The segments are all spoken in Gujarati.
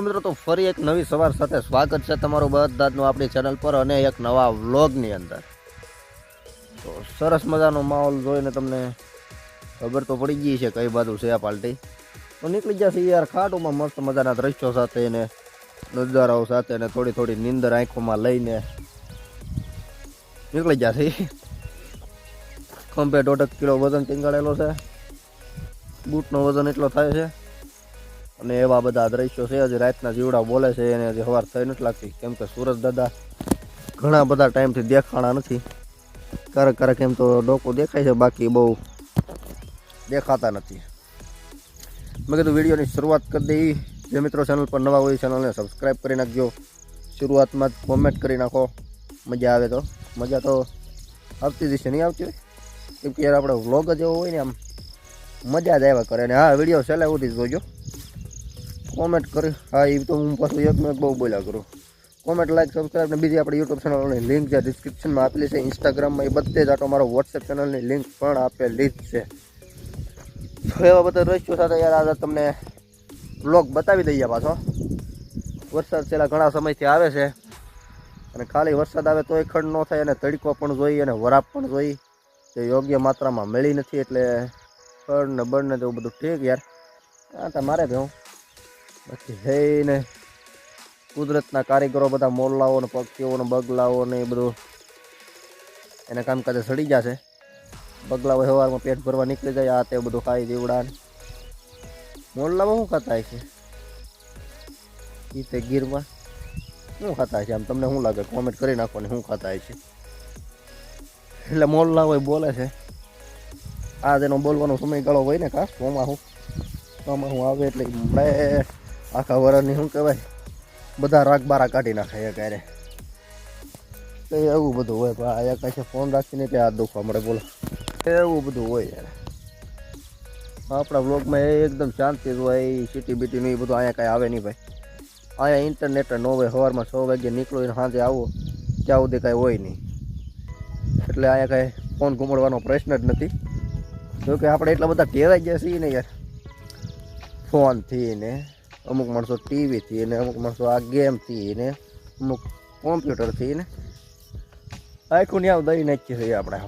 હેલો મિત્રો, તો ફરી એક નવી સવાર સાથે સ્વાગત છે તમારું બધાનું આપણી ચેનલ પર અને એક નવા વ્લોગની અંદર. તો સરસ મજાનો માહોલ જોઈને તમને ખબર તો પડી ગઈ છે કઈ બાજુ છે આ પાલટી. તો નીકળી જશે યાર ખાટુમાં મસ્ત મજાના દ્રશ્યો સાથે ને નજારાઓ સાથે ને થોડી થોડી નીંદર આંખોમાં લઈને નીકળી જશે ખંભે દોઢ કિલો વજન ટીંગાડેલો છે. બૂટનો વજન એટલો થાય છે. અને એવા બધા દ્રશ્યો છે. હજી રાતના જીવડા બોલે છે એને હજી સવાર થઈ નથી લાગતી. કેમ કે સુરજ દાદા ઘણા બધા ટાઈમથી દેખાણા નથી. ક્યારેક ક્યારેક એમ તો ડોકો દેખાય છે, બાકી બહુ દેખાતા નથી. મેં કીધું વિડીયોની શરૂઆત કરી દઈ. જે મિત્રો ચેનલ પર નવા હોય ચેનલને સબસ્ક્રાઈબ કરી નાખજો. શરૂઆતમાં જ કોમેન્ટ કરી નાખો. મજા આવે તો. મજા તો આવતી જ નહીં આવતી હોય? કેમ કે યાર આપણે વ્લોગ જ એવો હોય ને આમ. મજા જ આવ્યા કરે. અને હા, વીડિયો છેલ્લે સુધી જોજો. કોમેન્ટ કરી. હા એ તો હું પાછું એક મેં બહુ બોલ્યા કરું. કોમેન્ટ લાઈક સબસ્ક્રાઈબ ને બીજી આપણી યુટ્યુબ ચેનલની લિંક જે ડિસ્ક્રિપ્શનમાં આપેલી છે. ઇન્સ્ટાગ્રામમાં એ બધે જ આટો મારો વોટ્સએપ ચેનલની લિંક પણ આપેલી જ છે. એવા બધા રહીશું સાથે યાર આજે તમને બ્લોગ બતાવી દઈએ પાછો. વરસાદ છેલ્લા ઘણા સમયથી આવે છે. અને ખાલી વરસાદ આવે તોય ખંડ ન થાય અને તડકો પણ જોઈ અને વરાપ પણ જોઈ તે યોગ્ય માત્રામાં મળી નથી એટલે ખડ ને બળ ને તેવું બધું ઠીક યાર. હા, તો મારે ભેવું બાકી હે ને, કુદરતના કારીગરો બધા મોરલાઓ ને પક્ષીઓ ને બગલાઓ ને એ બધું એને કામકાજે સડી જશે બગલાઓ વ્યવહારમાં પેટ ભરવા નીકળી જાય, આ તે બધું ખાઈ દીવડા ને. શું ખાતા છે? એ તે ગીરમાં શું ખાતા છે? આમ તમને શું લાગે? કોમેન્ટ કરી નાખો ને શું ખાતા છે? એટલે મોરલા હોય બોલે છે, આ તેનો બોલવાનો સમયગાળો હોય ને કા સોમાં હું આવે એટલે મળે. આખા વરસની શું કહેવાય? બધા રાગ બારા કાઢી નાખે એ ક્યારે એવું બધું હોય પણ આ કાંઈ ફોન રાખીને ત્યાં હાથ દુખવા મળે બોલો. એવું બધું હોય યાર. આપણા બ્લોગમાં એકદમ શાંતિ હોય સિટી બીટીનું એ બધું અહીંયા કાંઈ આવે નહીં ભાઈ. અહીંયા ઇન્ટરનેટ ન હોય, સવારમાં છ વાગે નીકળો ને સાંજે આવો, ત્યાં સુધી કાંઈ હોય નહીં. એટલે અહીંયા કાંઈ ફોન ઘુમાડવાનો પ્રશ્ન જ નથી. જોકે આપણે એટલા બધા કહેવાય ગયા છીએ ને યાર. ફોનથી ને અમુક માણસો ટીવીથી ને અમુક માણસો આ ગેમથી ને અમુક કોમ્પ્યુટરથી ને. આખું ન્યાવ દઈ નાખીએ છીએ આપણે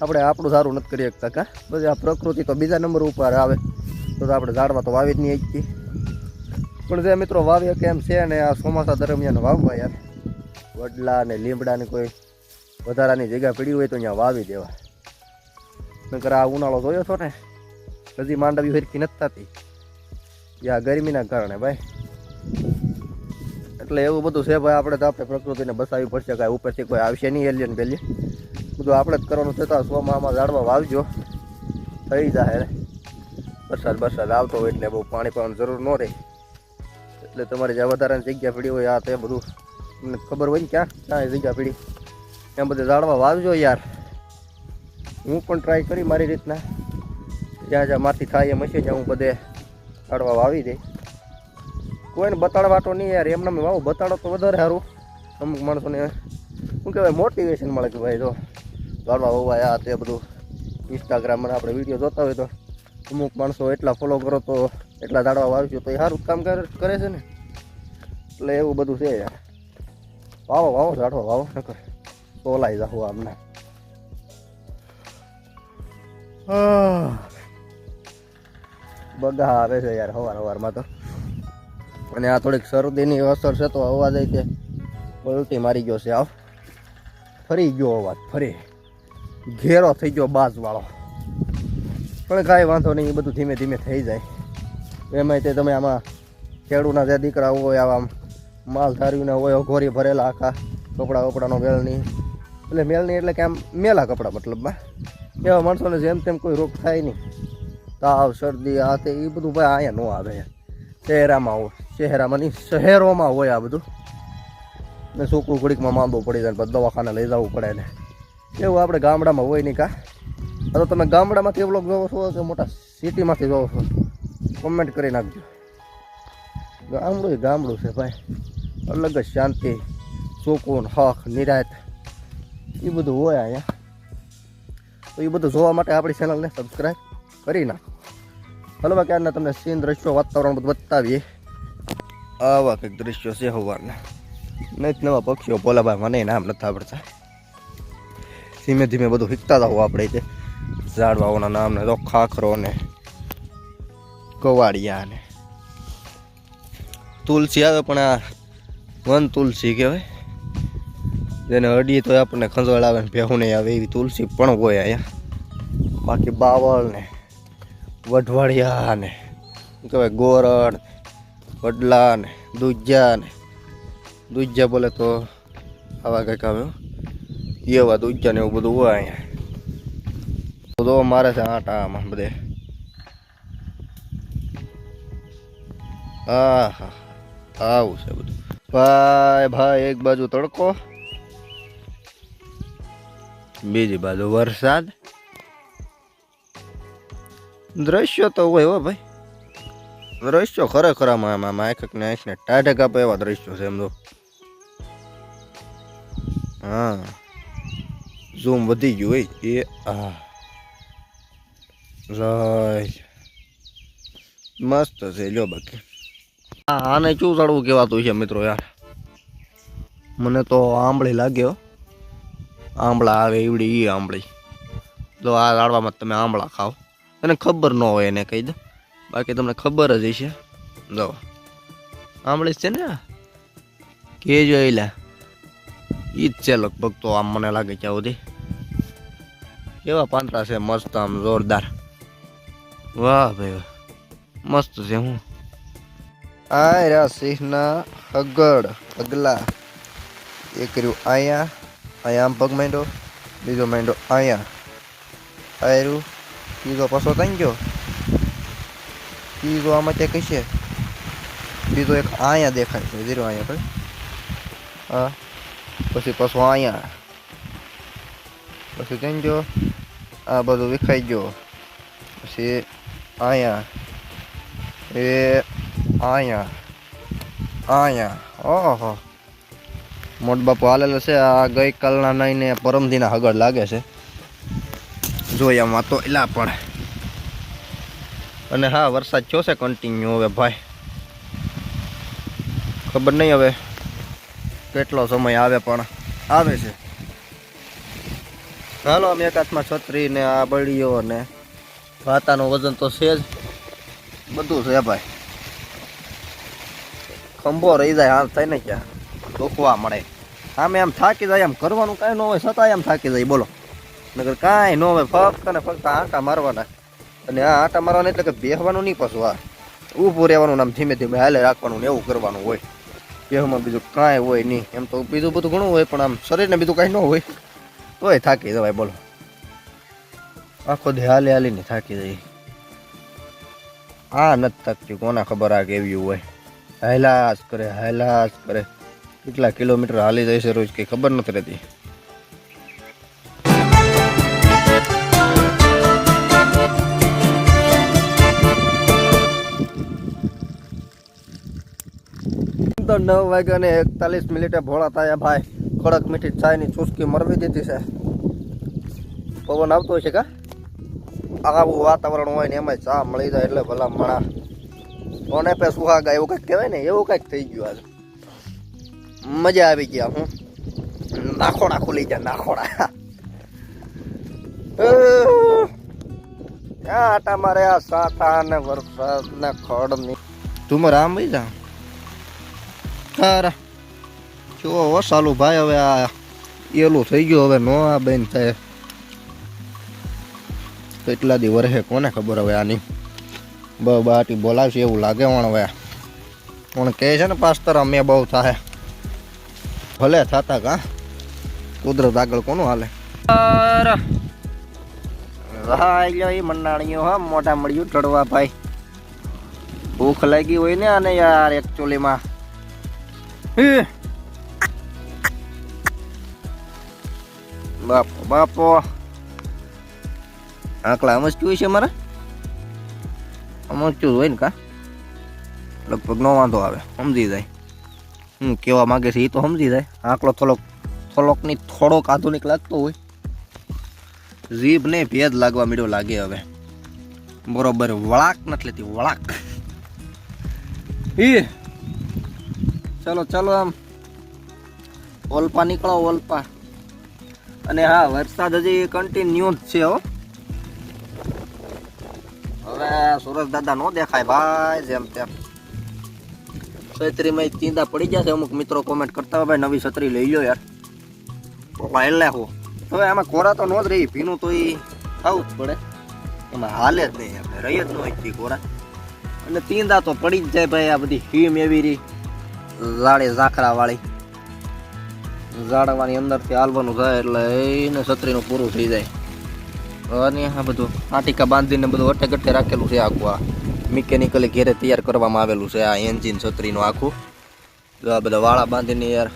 આપણે આપણું સારું નથી કરી શકતા કા? પછી આ પ્રકૃતિ તો બીજા નંબર ઉપર આવે. તો આપણે ઝાડમાં તો વાવી જ નહીં શકતી પણ જે મિત્રો વાવીએ કેમ છે ને આ ચોમાસા દરમિયાન વાવવા યાર. વડલા ને લીમડા ને કોઈ વધારાની જગ્યા પડી હોય તો અહીંયા વાવી દેવા. નકર આ ઉનાળો જોયો છો ને? હજી માંડવી હરખી નથી થતી. યા ગરમીના કારણે ભાઈ. એટલે એવું બધું છે ભાઈ, આપણે તો આપણે પ્રકૃતિને બસાવી પડશે કાંઈ, ઉપરથી કોઈ આવશે નહીં એલિયન પેલી. બધું આપણે જ કરવાનું થતા સોમામાં ઝાડવા વાવજો. થઈ જાય વરસાદ વરસાદ આવતો હોય એટલે બહુ પાણી પાવાની જરૂર ન રહે. એટલે તમારી જ્યાં વધારાની જગ્યા પડી હોય, આ તે બધું. તમને ખબર હોય ને ક્યાં? ક્યાં જગ્યા પડી? એમ બધે ઝાડવા વાવજો યાર. હું પણ ટ્રાય કરી મારી રીતના. જ્યાં જ્યાં મારથી થાય એમ હશે ત્યાં હું બધે ઝાડવા વાવી જાય. કોઈને બતાડવા તો નહીં યાર, એમને વાવો બતાડો તો વધારે સારું. અમુક માણસોને શું કહેવાય મોટિવેશન મળે કે ભાઈ જો ઝાડવા વવાય આ તે બધું. ઇન્સ્ટાગ્રામમાં આપણે વીડિયો જોતા હોય તો અમુક માણસો એટલા ફોલો કરો તો એટલા ઝાડવા વાવશો તો એ સારું કામ કરે છે ને. એટલે એવું બધું છે યાર. વાવો વાવો ઝાડવા વાવો નકર સોલાઈ જાવ આમને. બગા આવે છે યાર સવાર સવારમાં તો. અને આ થોડીક શરદીની અસર છે તો અવાજ તે ઉલટી મારી ગયો છે આવ. ફરી ગયો અવાજ, ફરી. ઘેરો થઈ ગયો બાજવાળો. પણ કાંઈ વાંધો નહીં, એ બધું ધીમે ધીમે થઈ જાય. એમાંય તે તમે આમાં ખેડૂના જે દીકરા હોય, આવા માલધારીઓના હોય ઘોરી ભરેલા આખા કપડા કપડાનો મેલની. એટલે મેલની એટલે કે આમ મેલા કપડાં મતલબમાં. એવા માણસોને જેમ તેમ કોઈ રોગ થાય નહીં. તાવ, શરદી આ તે એ બધું ભાઈ અહીંયા ન આવે શહેરામાં હોય, શહેરામાં નહીં, શહેરોમાં હોય આ બધું. ને છોકરું ઘડીકમાં માંદો પડી જાય દવાખાને લઈ જવું પડે ને. એવું આપણે ગામડામાં હોય નહીં કા. તો તમે ગામડામાંથી વ્લોગ જોવો છો કે મોટા સિટીમાંથી જોવો છો? કોમેન્ટ કરી નાખજો. ગામડું ગામડું છે ભાઈ. અલગ જ શાંતિ સુકૂન હક નિરાત એ બધું હોય અહીંયા. તો એ બધું જોવા માટે આપણી ચેનલને સબસ્ક્રાઈબ કરી નાખો. હલવા ક્યારના તમને સીન દ્રશ્યો વાતાવરણ બધું બતાવીએ. આવા કંઈક દ્રશ્યો છે હવારના. નહીં નવા પક્ષીઓ ભોલાભાઈ મને નામ નથી આવડતા. ધીમે ધીમે બધું શીખતા જાવ આપણે તે ઝાડવાઓના નામ ને તો ખાખરો ને કવાડિયા ને. તુલસી આવે પણ આ વન તુલસી કહેવાય. જેને અડીએ તો આપણને ખંજવાળ આવે ને ભેહું નહીં આવે એવી તુલસી પણ હોય અહીંયા. બાકી બાવળ ને વઢવાડિયા ને શું કહેવાય ગોરણ વડલા ને દૂજ્યા ને દૂજ્યા બોલે તો આવા કંઈક આવે હો. એવા દૂજા ને એવું બધું હોય અહીંયા. બધો મારે છે આટા આમાં બધે. હા હા, આવું છે બધું. ભાઈ ભાઈ, એક બાજુ તડકો. બીજી બાજુ વરસાદ. દ્રશ્યો તો હોય હો ભાઈ. દ્રશ્યો ખરેખર આમાં આમાં આંખ ને આંખ ને ટાઢે કાપે એવા દ્રશ્યો છે એમ તો. હા. ઝૂમ વધી ગયું હોય એ આ. રાય મસ્ત છે, લ્યો બાકી. હા આને શું ચડવું કહેવાતું છે મિત્રો યાર? મને તો આંબળી લાગ્યો આંબળા આવે એવડી એ આંબળી. તો આ લાડવામાં તમે આંબળા ખાઓ. એને ખબર ન હોય એને કહી દો. બાકી તમને ખબર જ હશે. જો. જ છે ને? કે જો એલા. ઈ જ છે લગભગ તો આમ મને લાગે છે બધી કેવા પાંતરા છે, મસ્ત આમ જોરદાર. વાહ ભાઈ મસ્ત છે હું. આ રહ્યા સિંહના અગળ અગલા એ કર્યું અહીંયા અહીંયા આમ પગ માંડ્યો, બીજો માંડ્યો અહીંયા આયરું. બીજો પાછો તઈ ગયો બીજો આમાં તે છે બીજો એક અહીંયા દેખાય છે જીરો અહીંયા ભાઈ હા પછી પાછો અહીંયા પછી તઈ ગયો આ બધું વિખાઈ ગયો પછી અહીંયા એ અહીંયા અહીંયા ઓહો મોટ બાપુ હાલેલો છે આ ગઈકાલના નહીં ને પરમદીના હગડ લાગે છે જોયામાં તો એલા પણ. અને હા, વરસાદ થયો છે કન્ટિન્યુ હવે ભાઈ. ખબર નહીં હવે કેટલો સમય આવે પણ આવે છે. હાલો, અમે એક હાથમાં છત્રી ને આ બળીઓ ને ભાતાનું વજન તો છે જ. બધું છે ભાઈ. ખંભો રહી જાય, હાલ ને ક્યાં? દુખવા મળે. આમે આમ થાકી જાય, એમ કરવાનું કાંઈ ન હોય છતાંય એમ થાકી જાય, બોલો. નગર કાંઈ ન હોય, ફક્ત ને ફક્ત આંટા મારવાના. અને આ આંટા મારવાના એટલે કે બેહવાનું નહીં પાછું, આ ઊભું રહેવાનું આમ ધીમે ધીમે હાલે રાખવાનું ને એવું કરવાનું હોય. બેહમાં બીજું કાંઈ હોય નહીં. એમ તો બીજું બધું ઘણું હોય, પણ આમ શરીરને બીજું કાંઈ ન હોય. તોય થાકી જવાય, બોલો. આખો દી હાલે હાલીને થાકી જાય આ નથી થાકતી, કોના ખબર આ કેવી હોય. હેલાસ કરે હેલાસ કરે. કેટલા કિલોમીટર હાલી જાય છે રોજ, કંઈ ખબર નથી રહેતી. તો નવ વાગ્યા ને એકતાલીસ મિનિટે ભોળા થયા ભાઈ. કડક મીઠી ચાયની ચુસ્કી મરવી દીધી છે. પવન આવતો છે કા? આવું વાતાવરણ હોય ને એમાં ચા મળી જાય એટલે ભલા મણા. કોને પે સુહાગા એવું કંઈક કહેવાય ને, એવું કંઈક થઈ ગયું આજે મજા આવી ગયા હું. નાખોડા ખુલી ગયા, નાખોડા. આટા મારે આ સાટા ને વરસાદ ને ખડની તું મારે વઈ જા. હારા જો હો સાલું ભાઈ હવે આ એલું થઈ ગયું હવે નો આ બેન થાય. કેટલા દી વરહે કોને ખબર હવે આની? બ બાટી બોલાવશે એવું લાગે વણ હવે. પણ કહે છે ને પાસ્તર અમે બહુ થાય. ભલે થતા કા? કુદરત આગળ કોનું હાલે? ભાઈ એ મંડાણીઓ હા મોટા મળ્યું ચડવા ભાઈ. ભૂખ લાગી હોય ને આને યાર એકચ્યુઅલીમાં બાપો બાપો. આકલા અમસ્તું હોય છે મારા? અમસ્તું હોય ને કા? લગભગ નો વાંધો આવે, સમજી જાય. હું કેવા માંગે છે એ તો સમજી જાય. આંકલો થોડોક, થોડોકની થોડોક આધુનિક લાગતો હોય. જીભ ને ભેદ લાગવા મીડો લાગે હવે. બરોબર, વળાક નથી લેતી, વળાક. એ ચલો ચલો આમ. ઓલપા નીકળો, ઓલપા. અને હા, વરસાદ હજી કન્ટિન્યુ જ છે, હો. હવે સુરજ દાદા નો દેખાય, ભાઈ, જેમ તેમ. છત્રીમાં ચીંદા પડી જશે અમુક મિત્રો કોમેન્ટ કરતા હોય, ભાઈ, નવી છત્રી લઈ લો યાર. એટલે હો. હવે આમાં કોરા તો નો જ રહી, ભીનું તો એ થવું જ પડે. એમાં હાલે જ નહીં, આપણે રહી જ ન હોય કોરા અને તીંદા તો પડી જ જાય, ભાઈ, આ બધી હિમ એવી રહી. ઝાડે ઝાખરા વાળી ઝાડવાની અંદરથી હાલવાનું થાય એટલે એને છત્રીનું પૂરું થઈ જાય. અને આ બધું આટીકા બાંધીને બધું અટે ગટે રાખેલું છે આખું આ. મિકેનિકલી ઘેરે તૈયાર કરવામાં આવેલું છે આ એન્જિન છત્રીનું આખું. આ બધા વાળા બાંધીને યાર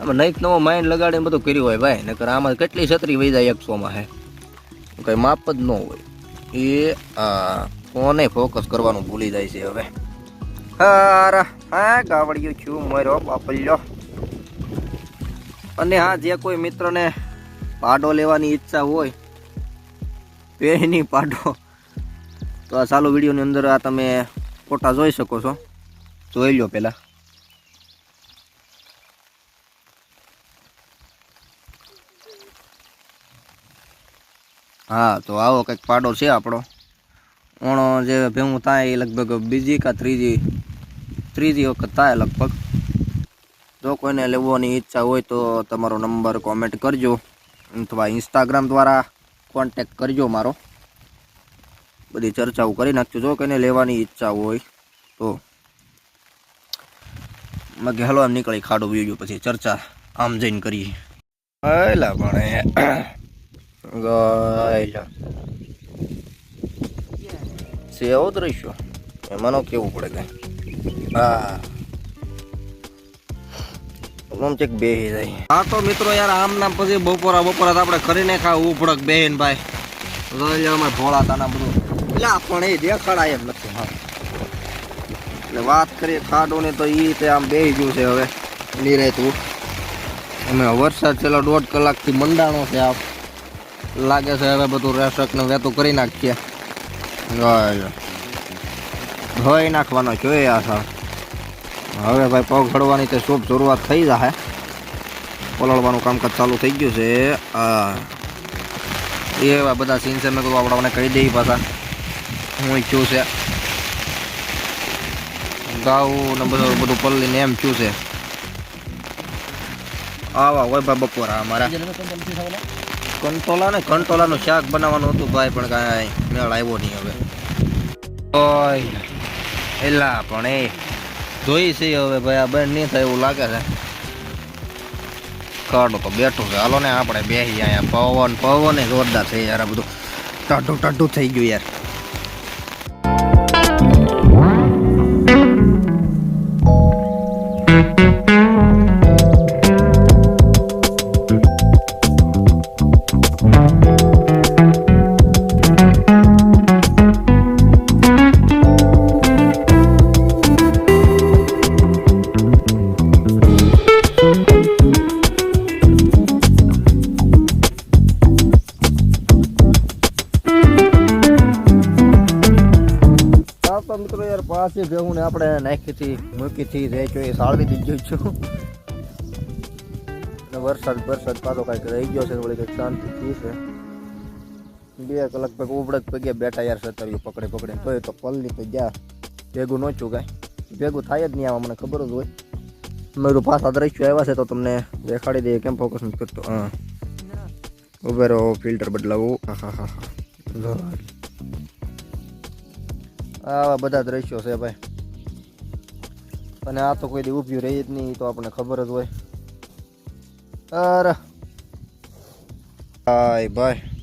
આમાં નહીં નવો માઇન્ડ લગાડીને બધું કર્યું હોય ભાઈ, નકર આમાં કેટલી છત્રી વહી જાય એકસોમાં હે. કંઈ માપ જ ન હોય. એ ફોને ફોકસ કરવાનું ભૂલી જાય છે હવે. હારા. હા, ગાવડિયું છું, મારો બાપલ્યો. અને હા, જે કોઈ મિત્રને પાડો લેવાની ઈચ્છા હોય તો પાડો. તો આ ચાલુ વિડીયોની અંદર આ તમે ફોટા જોઈ શકો છો. જોઈ લો પહેલાં હા, તો આવો કંઈક પાડો છે આપણો. ઓણો જે ભેગું થાય એ લગભગ બીજી કા ત્રીજી ત્રીજી વખત થાય લગભગ. જો કોઈને લેવાની ઈચ્છા હોય તો તમારો નંબર કોમેન્ટ કરજો અથવા ઇન્સ્ટાગ્રામ દ્વારા કોન્ટેક્ટ કરજો મારો. બધી ચર્ચાઓ કરી નાખજો. જો કોઈને લેવાની ઈચ્છા હોય તો. બાકી હલો એમ નીકળી ખાડો બીજું પછી ચર્ચા આમ જઈને કરીએ. એલા પણ ગયેલા સેવો દ્રશ્યો એમાંનો કેવું પડે કઈ? હા. આમ ચેક બે જાય. હા તો મિત્રો યાર આમ નામ પછી બપોરા બપોરા તો આપણે કરીને ખાવું ઉપડક બેન ભાઈ. રોજ અમે ભોળા તાના બધું. એટલે પણ એ દેખાડાય એમ નથી, હા. એટલે વાત કરીએ ખાડો ને તો એ તે આમ બેહી ગયું છે હવે, નિરાયતું અમે વરસાદ છેલ્લો દોઢ કલાકથી મંડાણો છે આપ લાગે છે હવે બધું રેસક ને વેતું કરી નાખીએ. ધોઈ નાખવાનો જોઈએ આ સર હવે ભાઈ પગ ઘડવાની તે શુભ શરૂઆત થઈ જશે પલળવાનું કામકાજ ચાલુ થઈ ગયું છે. એવા બધા સીન છે, મેં કીધું આપણાને કહી દઈએ પાછા. હું ઈચ્છું છે. ગાઉ ને બધું બધું પલ્લીને એમ થયું છે. આવા હોય ભાઈ બપોરા અમારા. કંટોલા ને કંટોલાનું શાક બનાવવાનું હતું ભાઈ, પણ કાંઈ મેળ આવ્યો નહીં હવે. એલા, પણ એ જોઈ છે હવે ભાઈ, આ બેન નહીં થાય એવું લાગે છે. કાઢો તો બેઠું છે. હાલો ને, આપણે બેસી અહીંયા. પવન પવન જોરદાર છે યાર આ બધું. ટાઢું ટાઢું થઈ ગયું યાર. આપણે નાખીથી, મૂકીથી રહી ગયો એ સાળવી દીધું છું. અને વરસાદ વરસાદ પાછો કાંઈક રહી ગયો છે વળી કંઈક શાંતિ થઈ છે. બે કલાક પગ ઉબડક પગે બેઠા યાર સતર્યું પકડે પકડે. તોય તો પલ્લી તો ગયા ભેગું ન ચૂકાય ભેગું થાય જ નહીં આમાં, મને ખબર જ હોય. મેં કીધું પાછા દ્રશ્યો આવ્યા છે તો તમને દેખાડી દઈએ. કેમ ફોકસ નથી કરતો? હા. ઉભે રહો ફિલ્ટર બદલાવું. હા હા હા આવા બધા દ્રશ્યો છે ભાઈ. અને આ તો કોઈ દી ઊભી રહી જ નહીં, તો આપણને ખબર જ હોય. અરે. ભાઈ ભાઈ.